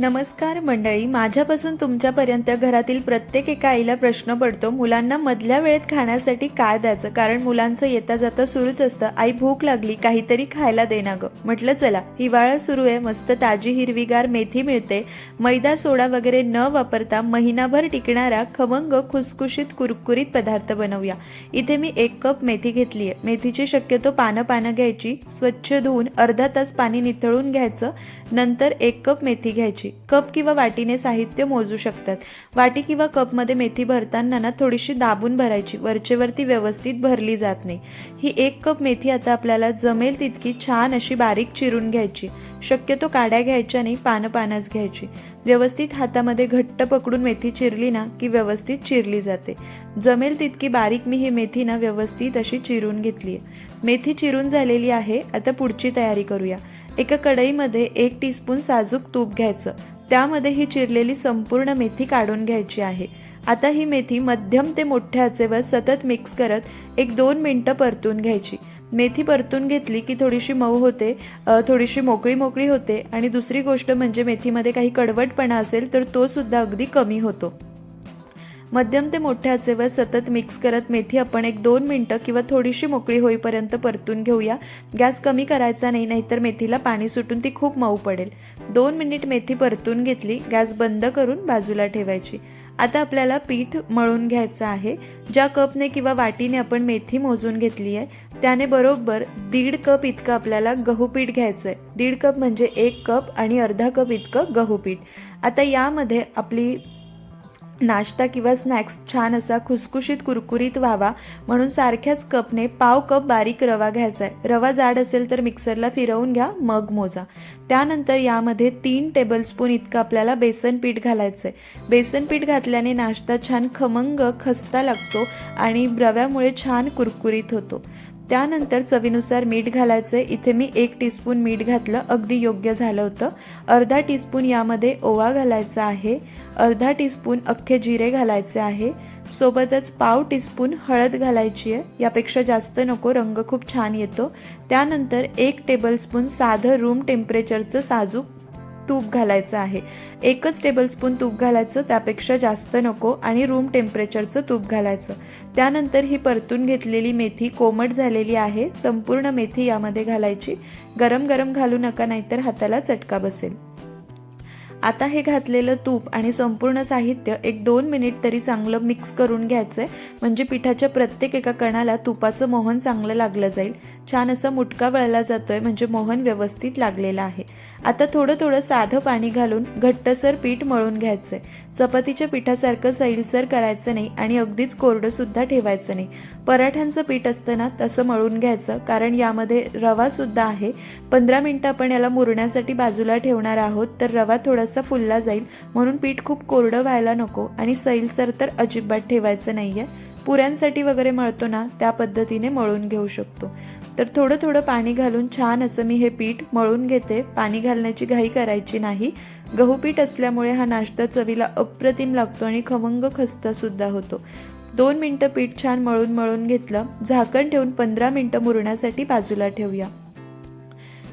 नमस्कार मंडळी माझ्यापासून तुमच्यापर्यंत घरातील प्रत्येक एका आईला प्रश्न पडतो मुलांना मधल्या वेळेत खाण्यासाठी काय द्यायचं? कारण मुलांचं येता जाता सुरूच असतं. आई भूक लागली काहीतरी खायला दे ना गं. म्हटलं चला हिवाळा सुरू आहे मस्त ताजी हिरवीगार मेथी मिळते. मैदा सोडा वगैरे न वापरता महिनाभर टिकणारा खमंग खुसखुशीत कुरकुरीत पदार्थ बनवूया. इथे मी एक कप मेथी घेतली आहे मेथीची शक्यतो पानं पानं घ्यायची स्वच्छ धुवून अर्धा तास पाणी निथळून घ्यायचं नंतर एक कप मेथी घ्यायची. कप किंवा वाटीने साहित्य मोजू शकतात. वाटी किंवा कपमध्ये मेथी भरताना ना थोडीशी दाबून भरायची. वरचेवरती व्यवस्थित भरली जात नाही. ही एक कप मेथी आता आपल्याला जमेल तितकी छान अशी बारीक चिरून घ्यायची. शक्यतो काड्या घ्यायच्या नाही पानं पानच घ्यायची. व्यवस्थित हातामध्ये घट्ट पकडून मेथी चिरली ना की व्यवस्थित चिरली जाते. जमेल तितकी बारीक मी ही मेथी ना व्यवस्थित अशी चिरून घेतली आहे मेथी चिरून झालेली आहे आता पुढची तयारी करूया. एका कढईमध्ये एक टीस्पून साजूक तूप घ्यायचं. त्यामध्ये ही चिरलेली संपूर्ण मेथी काढून घ्यायची आहे. आता ही मेथी मध्यम ते मोठ्या आचेवर सतत मिक्स करत एक दोन मिनटं परतून घ्यायची. मेथी परतून घेतली की थोडीशी मऊ होते थोडीशी मोकळी मोकळी होते आणि दुसरी गोष्ट म्हणजे मेथीमध्ये काही कडवटपणा असेल तर तो सुद्धा अगदी कमी होतो. मध्यम ते मोठ्या आचेवर सतत मिक्स करत मेथी आपण एक दोन मिनटं किंवा थोडीशी मोकळी होईपर्यंत परतून घेऊया. गॅस कमी करायचा नाही नाहीतर मेथीला पाणी सुटून ती खूप मऊ पडेल. दोन मिनिट मेथी परतून घेतली गॅस बंद करून बाजूला ठेवायची. आता आपल्याला पीठ मळून घ्यायचं आहे. ज्या कपने किंवा वाटीने आपण मेथी मोजून घेतली आहे त्याने बरोबर दीड कप इतकं आपल्याला गहू पीठ घ्यायचं आहे दीड कप म्हणजे एक कप आणि अर्धा कप इतकं गहू पीठ. आता यामध्ये आपली नाश्ता किंवा स्नॅक्स छान असा खुसखुशीत कुरकुरीत व्हावा म्हणून सारख्याच कपने पाव कप बारीक रवा घ्यायचा आहे. रवा जाड असेल तर मिक्सरला फिरवून घ्या मग मोजा. त्यानंतर यामध्ये तीन टेबलस्पून इतकं आपल्याला बेसन पीठ घालायचं आहे बेसन पीठ घातल्याने नाश्ता छान खमंग खस्ता लागतो आणि रव्यामुळे छान कुरकुरीत होतो. त्यानंतर चवीनुसार मीठ घालायचं. आहे इथे मी एक टीस्पून मीठ घातलं. अगदी योग्य झालं होतं. अर्धा टीस्पून यामध्ये ओवा घालायचा आहे. अर्धा टीस्पून अख्खे जिरे घालायचे आहे. सोबतच पाव टीस्पून हळद घालायची आहे. यापेक्षा जास्त नको. रंग खूप छान येतो. त्यानंतर एक टेबलस्पून साधं रूम टेम्परेचरचं साजूक तूप घालायचं आहे. एकच टेबलस्पून तूप घालायचं त्यापेक्षा जास्त नको आणि रूम टेम्परेचरचं तूप घालायचं. त्यानंतर ही परतून घेतलेली मेथी कोमट झालेली आहे संपूर्ण मेथी यामध्ये घालायची. गरम गरम घालू नका नाहीतर हाताला चटका बसेल. आता हे घातलेलं तूप आणि संपूर्ण साहित्य एक दोन मिनिट तरी चांगलं मिक्स करून घ्यायचं आहे म्हणजे पिठाच्या प्रत्येक एका कणाला तुपाचं मोहन चांगलं लागलं जाईल. छान असं मुटका वळला जातोय म्हणजे मोहन व्यवस्थित लागलेलं आहे. आता थोडं थोडं साधं पाणी घालून घट्टसर पीठ मळून घ्यायचं आहे चपातीच्या पिठासारखं सैलसर करायचं नाही आणि अगदीच कोरडंसुद्धा ठेवायचं नाही. पराठ्यांचं पीठ असतं ना तसं मळून घ्यायचं कारण यामध्ये रवासुद्धा आहे. पंधरा मिनटं आपण याला मुरण्यासाठी बाजूला ठेवणार आहोत तर रवा थोडासा फुलला जाईल म्हणून पीठ खूप कोरडं व्हायला नको आणि सैलसर तर अजिबात ठेवायचं नाही आहे पुऱ्यांसाठी वगैरे मळतो ना त्या पद्धतीने मळून घेऊ शकतो. तर थोडं थोडं पाणी घालून छान असं मी हे पीठ मळून घेते. पाणी घालण्याची घाई करायची नाही. गहू पीठ असल्यामुळे हा नाश्ता चवीला अप्रतिम लागतो आणि खमंग खस्तासुद्धा होतो. दोन मिनटं पीठ छान मळून मळून घेतलं. झाकण ठेवून पंधरा मिनटं मुरण्यासाठी बाजूला ठेवूया.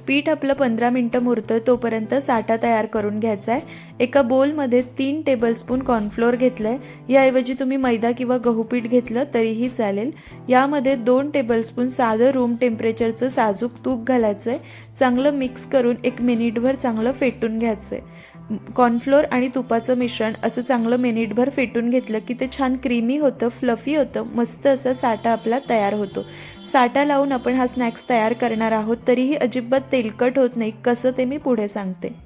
पीठ आपलं पंधरा मिनटं मुरतं तोपर्यंत साठा तयार करून घ्यायचा आहे एका बोलमध्ये तीन टेबलस्पून कॉर्नफ्लोअर घेतलं आहे याऐवजी तुम्ही मैदा किंवा गहू पीठ घेतलं तरीही चालेल. यामध्ये दोन टेबलस्पून साधं रूम टेम्परेचरचं साजूक तूप घालायचं आहे चांगलं मिक्स करून एक मिनिटभर चांगलं फेटून घ्यायचं आहे कॉर्नफ्लोअर आणि तुपाचं मिश्रण असं चांगलं मिनिटभर फेटून घेतलं की ते छान क्रीमी होतं फ्लफी होतं मस्त असा साठा आपला तयार होतो. साठा लावून आपण हा स्नॅक्स तयार करणार आहोत तरीही अजिबात तेलकट होत नाही कसं ते मी पुढे सांगते.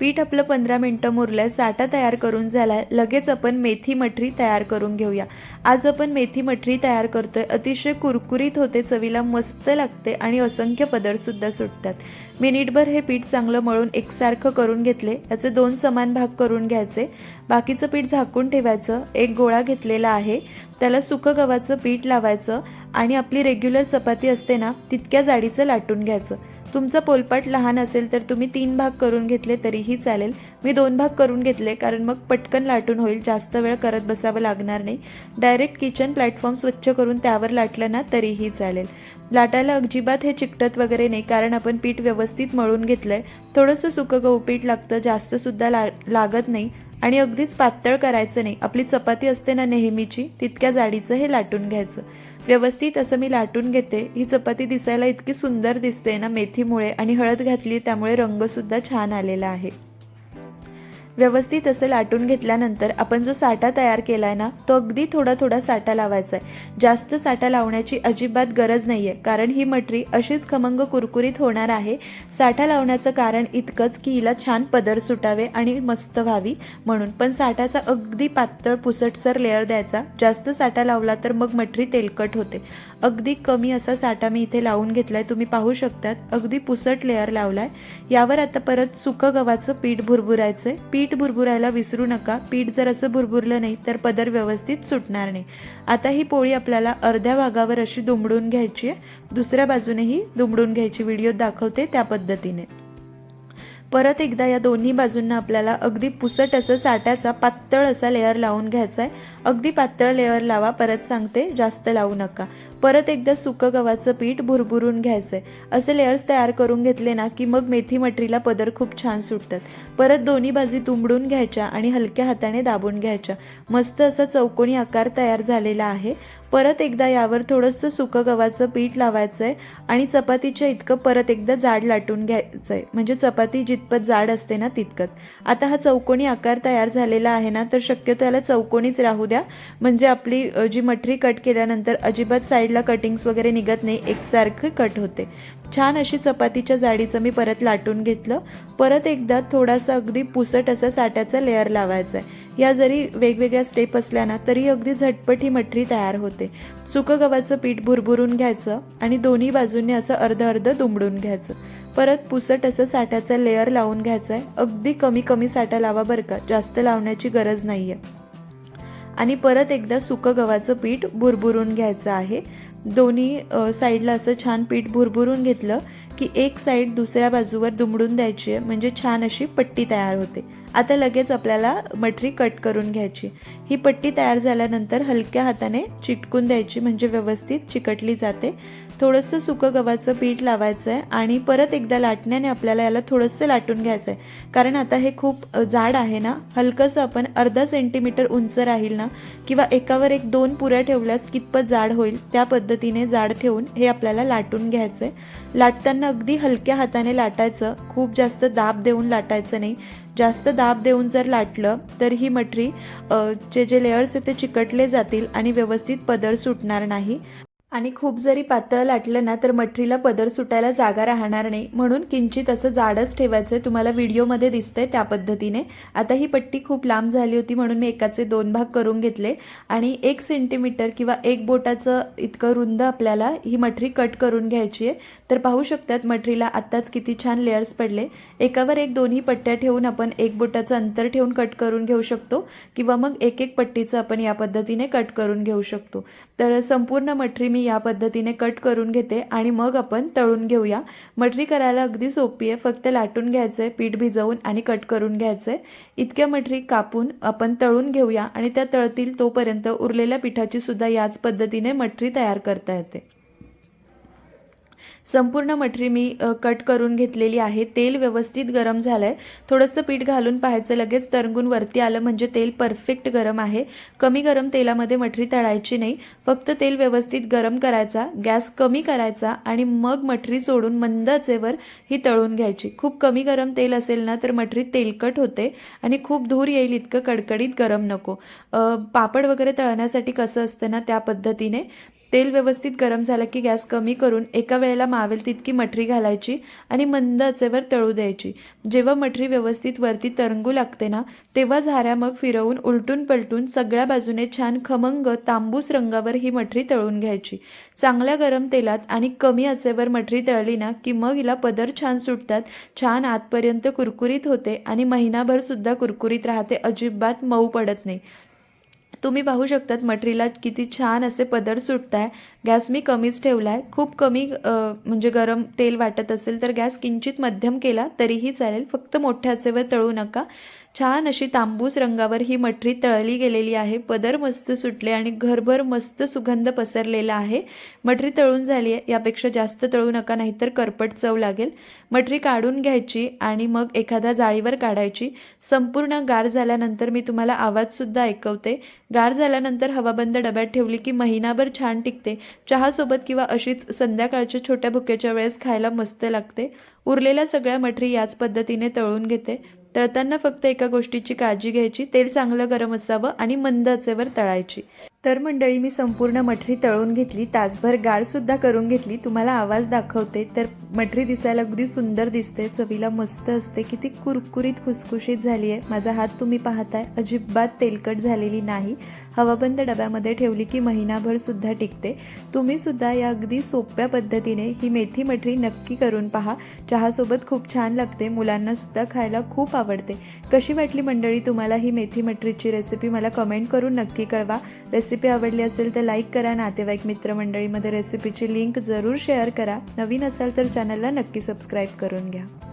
पीठ आपलं पंधरा मिनटं मुरलं साठा तयार करून झालाय लगेच आपण मेथी मठरी तयार करून घेऊया. आज आपण मेथी मठरी तयार करतोय अतिशय कुरकुरीत होते चवीला मस्त लागते आणि असंख्य पदरसुद्धा सुटतात. मिनिटभर हे पीठ चांगलं मळून एकसारखं करून घेतले याचे दोन समान भाग करून घ्यायचे. बाकीचं पीठ झाकून ठेवायचं एक गोळा घेतलेला आहे त्याला सुकं गव्हाचं पीठ लावायचं आणि आपली रेग्युलर चपाती असते ना तितक्या जाडीचं लाटून घ्यायचं. तुमचं पोलपाट लहान असेल तर तुम्ही तीन भाग करून घेतले तरीही चालेल. मी दोन भाग करून घेतले कारण मग पटकन लाटून होईल. जास्त वेळ करत बसावं लागणार नाही. डायरेक्ट किचन प्लॅटफॉर्म स्वच्छ करून त्यावर लाटलं ना तरीही चालेल. लाटायला अजिबात हे चिकटत वगैरे नाही कारण आपण पीठ व्यवस्थित मळून घेतलं आहे थोडंसं सुकं गहू पीठ लागतं जास्तसुद्धा ला लागत नाही. आणि अगदीच पातळ करायचं नाही. आपली चपाती असते ना नेहमीची तितक्या जाडीचं हे लाटून घ्यायचं. व्यवस्थित असं मी लाटून घेते. ही चपाती दिसायला इतकी सुंदर दिसते ना मेथीमुळे आणि हळद घातली त्यामुळे रंगसुद्धा छान आलेला आहे. व्यवस्थित असं लाटून घेतल्यानंतर आपण जो साठा तयार केला आहे ना तो अगदी थोडा थोडा साठा लावायचा आहे जास्त साठा लावण्याची अजिबात गरज नाही आहे कारण ही मटरी अशीच खमंग कुरकुरीत होणार आहे. साठा लावण्याचं कारण इतकंच की हिला छान पदर सुटावे आणि मस्त व्हावी म्हणून. पण साठाचा अगदी पातळ पुसटसर लेअर द्यायचा. जास्त साठा लावला तर मग मटरी तेलकट होते. अगदी कमी असा साठा मी इथे लावून घेतलाय तुम्ही पाहू शकतात. अगदी पुसट लेअर लावलाय. यावर आता परत सुकं गव्हाचं पीठ भुरभुरायचं पीठ भुरभुरायला विसरू नका. पीठ जर असं भुरभुरलं नाही तर पदर व्यवस्थित सुटणार नाही. आता ही पोळी आपल्याला अर्ध्या भागावर अशी दुमडून घ्यायची आहे दुसऱ्या बाजूनेही दुमडून घ्यायची व्हिडिओ दाखवते त्या पद्धतीने. परत एकदा या दोन्ही बाजूंना आपल्याला अगदी पुसट असं साठ्याचा पातळ असा लेअर लावून घ्यायचा आहे अगदी पातळ लेअर लावा परत सांगते जास्त लावू नका. परत एकदा सुकं गव्हाचं पीठ भुरभुरून घ्यायचं आहे असे लेअर्स तयार करून घेतले ना की मग मेथी मटरीला पदर खूप छान सुटतात. परत दोन्ही बाजू तुंबडून घ्यायच्या आणि हलक्या हाताने दाबून घ्यायच्या. मस्त असा चौकोनी आकार तयार झालेला आहे. परत एकदा यावर थोडंसं सुकं गव्हाचं पीठ लावायचं आहे आणि चपातीच्या इतकं परत एकदा जाड लाटून घ्यायचं आहे म्हणजे चपाती जितपत जाड असते ना तितकंच. आता हा चौकोनी आकार तयार झालेला आहे ना तर शक्यतो याला चौकोनीच राहू द्या. म्हणजे आपली जी मठरी कट केल्यानंतर अजिबात साईडला कटिंग्स वगैरे निघत नाही एकसारखं कट होते. छान अशी चपातीच्या जाडीचं मी परत लाटून घेतलं. परत एकदा थोडासा अगदी पुसट असा साठ्याचा लेअर लावायचा आहे या जरी वेगवेगळ्या स्टेप असल्या ना तरी अगदी झटपट ही मठरी तयार होते. सुकं गव्हाचं पीठ भुरभुरून घ्यायचं आणि दोन्ही बाजूंनी असं अर्ध अर्ध दुमडून घ्यायचं. परत पुसट असं साठ्याचा लेअर लावून घ्यायचा आहे अगदी कमी कमी साठा लावा बरं का जास्त लावण्याची गरज नाही आहे आणि परत एकदा सुकं गव्हाचं पीठ भुरभुरून घ्यायचं आहे. दोन्ही साईडला असं छान पीठ भुरभुरून घेतलं की एक साईड दुसऱ्या बाजूवर दुमडून द्यायची आहे. म्हणजे छान अशी पट्टी तयार होते. आता लगेच आपल्याला मटरी कट करून घ्यायची. ही पट्टी तयार झाल्यानंतर हलक्या हाताने चिटकून द्यायची म्हणजे व्यवस्थित चिकटली जाते. थोडंसं सुकं गव्हाचं पीठ लावायचं आहे आणि परत एकदा लाटण्याने आपल्याला याला थोडंसं लाटून घ्यायचं आहे कारण आता हे खूप जाड आहे ना हलकंसं आपण अर्धा सेंटीमीटर उंच राहील ना किंवा एकावर एक दोन पुऱ्या ठेवल्यास कितपत जाड होईल त्या पद्धतीने जाड ठेवून हे आपल्याला लाटून घ्यायचं आहे लाटताना अगदी हलक्या हाताने लाटायचं खूप जास्त दाब देऊन लाटायचं नाही. जास्त दाब देऊन जर लाटलं तर ही मठरी चे जे जे लेयर्स आहेत ते चिकटले जातील आणि व्यवस्थित पदर सुटणार नाही. आणि खूप जरी पातळ लाटलं ना तर मठरीला पदर सुटायला जागा राहणार नाही. म्हणून किंचित असं जाडच ठेवायचं आहे तुम्हाला व्हिडिओमध्ये दिसतंय त्या पद्धतीने. आता ही पट्टी खूप लांब झाली होती म्हणून मी एकाचे दोन भाग करून घेतले. आणि एक सेंटीमीटर किंवा एक बोटाचं इतकं रुंद आपल्याला ही मठरी कट करून घ्यायची आहे. तर पाहू शकतात मठरीला आत्ताच किती छान लेअर्स पडले. एकावर एक दोन्ही पट्ट्या ठेवून आपण एक बोटाचं अंतर ठेवून कट करून घेऊ शकतो. किंवा मग एक एक पट्टीचं आपण या पद्धतीने कट करून घेऊ शकतो. तर संपूर्ण मठरी मी मी या पद्धतीने कट करून घेते आणि मग आपण तळून घेऊया. मटरी करायला अगदी सोपी आहे. फक्त लाटून घ्यायचं आहे पीठ भिजवून आणि कट करून घ्यायचं आहे इतक्या मटरी कापून आपण तळून घेऊया आणि त्या तळतील तोपर्यंत उरलेल्या पिठाची सुद्धा याच पद्धतीने मटरी तयार करता येते. संपूर्ण मटरी मी कट करून घेतलेली आहे. तेल व्यवस्थित गरम झालं आहे थोडंसं पीठ घालून पाहायचं लगेच तरंगून वरती आलं म्हणजे तेल परफेक्ट गरम आहे. कमी गरम तेलामध्ये मटरी तळायची नाही. फक्त तेल व्यवस्थित गरम करायचा गॅस कमी करायचा आणि मग मटरी सोडून मंद आचेवर ही तळून घ्यायची. खूप कमी गरम तेल असेल ना तर मटरी तेलकट होते आणि खूप धूर येईल इतकं कडकडीत गरम नको. पापड वगैरे तळण्यासाठी कसं असतं ना त्या पद्धतीने. तेल व्यवस्थित गरम झालं की गॅस कमी करून एका वेळेला मावेल तितकी मठरी घालायची आणि मंद आचेवर तळू द्यायची. जेव्हा मठरी व्यवस्थित वरती तरंगू लागते ना तेव्हा झाऱ्या मग फिरवून उलटून पलटून सगळ्या बाजूने छान खमंग तांबूस रंगावर ही मठरी तळून घ्यायची. चांगल्या गरम तेलात आणि कमी आचेवर मठरी तळली ना की मग हिला पदर छान सुटतात छान आतपर्यंत कुरकुरीत होते आणि महिनाभर सुद्धा कुरकुरीत राहते अजिबात मऊ पडत नाही. तुम्ही पाहू शकतात मटरीला किती छान असे पदर सुटत आहे गॅस मी कमीच ठेवला आहे खूप कमी म्हणजे गरम तेल वाटत असेल तर गॅस किंचित मध्यम केला तरीही चालेल. फक्त मोठ्या आचेवर तळू नका. छान अशी तांबूस रंगावर ही मठरी तळली गेलेली आहे. पदर मस्त सुटले आणि घरभर मस्त सुगंध पसरलेला आहे. मठरी तळून झाली आहे. यापेक्षा जास्त तळू नका नाहीतर करपट चव लागेल. मठरी काढून घ्यायची आणि मग एखाद्या जाळीवर काढायची. संपूर्ण गार झाल्यानंतर मी तुम्हाला आवाजसुद्धा ऐकवते. गार झाल्यानंतर हवाबंद डब्यात ठेवली की महिनाभर छान टिकते. चहासोबत किंवा अशीच संध्याकाळच्या छोट्या भुक्याच्या वेळेस खायला मस्त लागते. उरलेल्या सगळ्या मठरी याच पद्धतीने तळून घेते. तळताना फक्त एका गोष्टीची काळजी घ्यायची तेल चांगलं गरम असावं आणि मंद आचेवर तळायची. तर मंडळी मी संपूर्ण मठरी तळून घेतली तासभर गारसुद्धा करून घेतली. तुम्हाला आवाज दाखवते तर मठरी दिसायला अगदी सुंदर दिसते चवीला मस्त असते. किती कुरकुरीत खुसखुशीत झाली आहे माझा हात तुम्ही पाहताय अजिबात तेलकट झालेली नाही. हवाबंद डब्यामध्ये ठेवली की महिनाभर सुद्धा टिकते. तुम्ही सुद्धा या अगदी सोप्या पद्धतीने ही मेथी मठरी नक्की करून पहा. चहासोबत खूप छान लागते मुलांना सुद्धा खायला खूप आवडते. कशी वाटली मंडळी तुम्हाला ही मेथी मठरीची रेसिपी मला कमेंट करून नक्की कळवा. रेसिपी आवडली असेल तर लाईक करा नातेवाईक मित्रमंडळीमध्ये रेसिपीची लिंक जरूर शेअर करा. नवीन असाल तर चॅनलला नक्की सबस्क्राईब करून घ्या.